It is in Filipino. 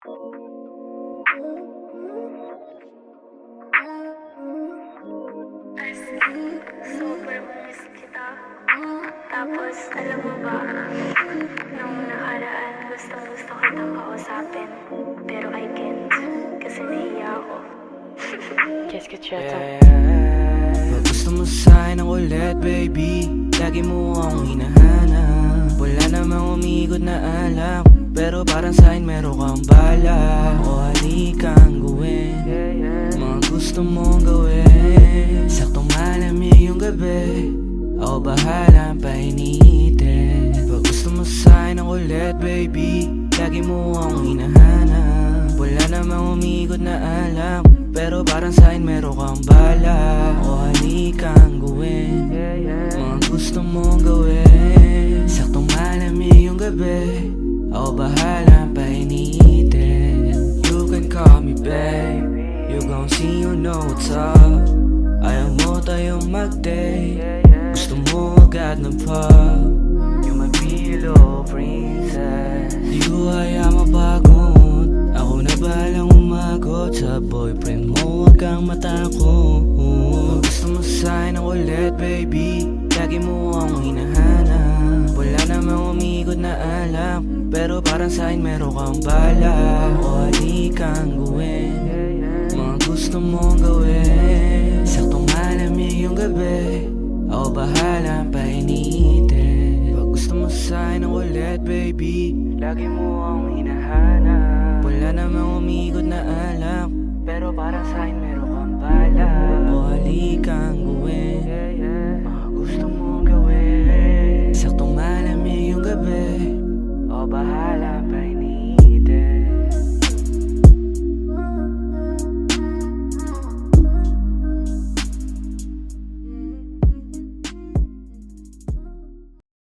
Super miss kita. Tapos, alam mo ba, nung nakaraan, gustong gusto kitang kausapin. Pero I can't, kasi nahiya ako. Qu'est-ce que tu attends Pag gusto mo sa'kin baby Lagi mo akong hinahanap Wala namang umikot na alam Pero parang sa'kin meron kang bala. O halikang gawin. Mga gusto mong gawin. Saktong malamig yung gabi. Ako bahala painitin Pag gusto mo sa'kin ng ulit, baby. Lagi mo akong hinahanap. Wala namang umikot na alam. Pero parang sa'kin meron kang bala. O halikang gawin. Mga gusto mong gawin. Saktong malamig yung gabi Ako bahala painitin You can call me babe. You gon' see you know what's up. Ayaw mo tayong mag-date. Gusto mo agad ng pub. You're my pillow princess. Di ko kaya mapagod. Ako na balang umagot. Sa boyfriend mo Huwag kang matakot. Gusto mo sa'kin ng ulit baby? Lagi mo akong hinahanap sa'kin meron kang bala. O halikang gawin Mga gusto mong gawin. Saktong malamig yung gabi Ako bahala painitin Pag gusto mo sa'kin ng ulit baby Lagi mo akong hinahanap. Wala namang umikot na alam Pero parang sa'kin meron kang bala